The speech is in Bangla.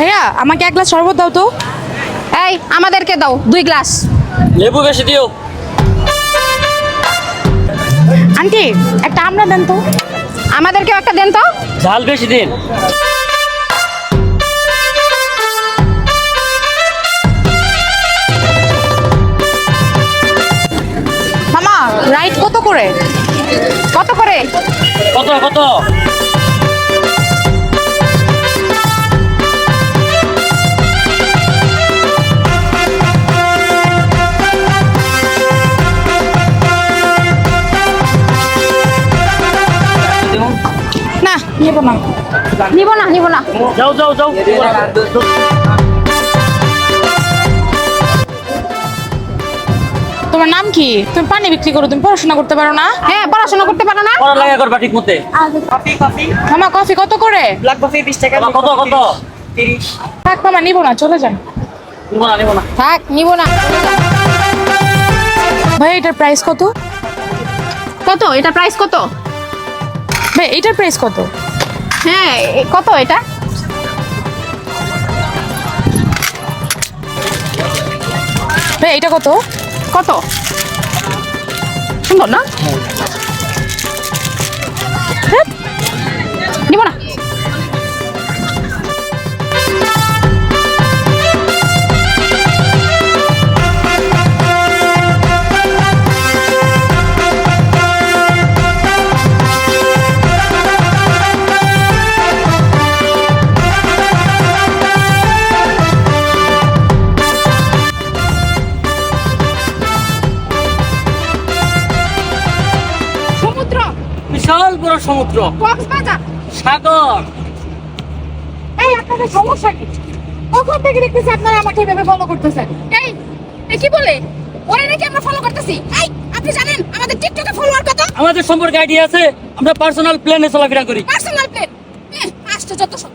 ভাইয়া আমাকে এক গ্লাস শরবত দাও তো। এই আমাদেরকে দাও দুই গ্লাস। লেবু বেশি দিও। আন্টি একটা আমরা দেন তো। আমাদেরকেও একটা দেন তো। ঝাল বেশি দিন। মামা রাইট কত করে? কত করে? কত কত? না নেব না। নিব না নিব না। যাও যাও যাও। তোমার নাম কি? তুমি পানি বিক্রি করো তুমি পড়াশোনা করতে পারো না? হ্যাঁ পড়াশোনা করতে পারো না? পড়ালেখা করবা ঠিক মতে মামা কফি কত করে? ব্ল্যাক কফি বিশ টাকা কত কত? তিরিশ। থাক মামা নিবো না চলে যান। নিবো না নিবো না। থাক নিব না। ভাই এটার প্রাইস কত? কত? এটা প্রাইস কত? ভাই এটার প্রাইস কত? হ্যাঁ কত এটা? ভাই এটা কত? কত? সুন্দর না? বড় সমুদ্র। কক্সবাজার। সাগর। এই আপনাদের সমস্যা কি? কখন থেকে দেখতেছি আপনারা আমাকে এভাবে ফলো করতেছেন। এই এ কি বলে? ওরে নাকি আমরা ফলো করতেছি? এই আপনি জানেন আমাদের টিকটকে ফলোয়ার কত? আমাদের সম্পর্কে আইডিয়া আছে আমরা পার্সোনাল প্লেনে চলাফেরা করি। পার্সোনাল প্লেন আসছে যত চল।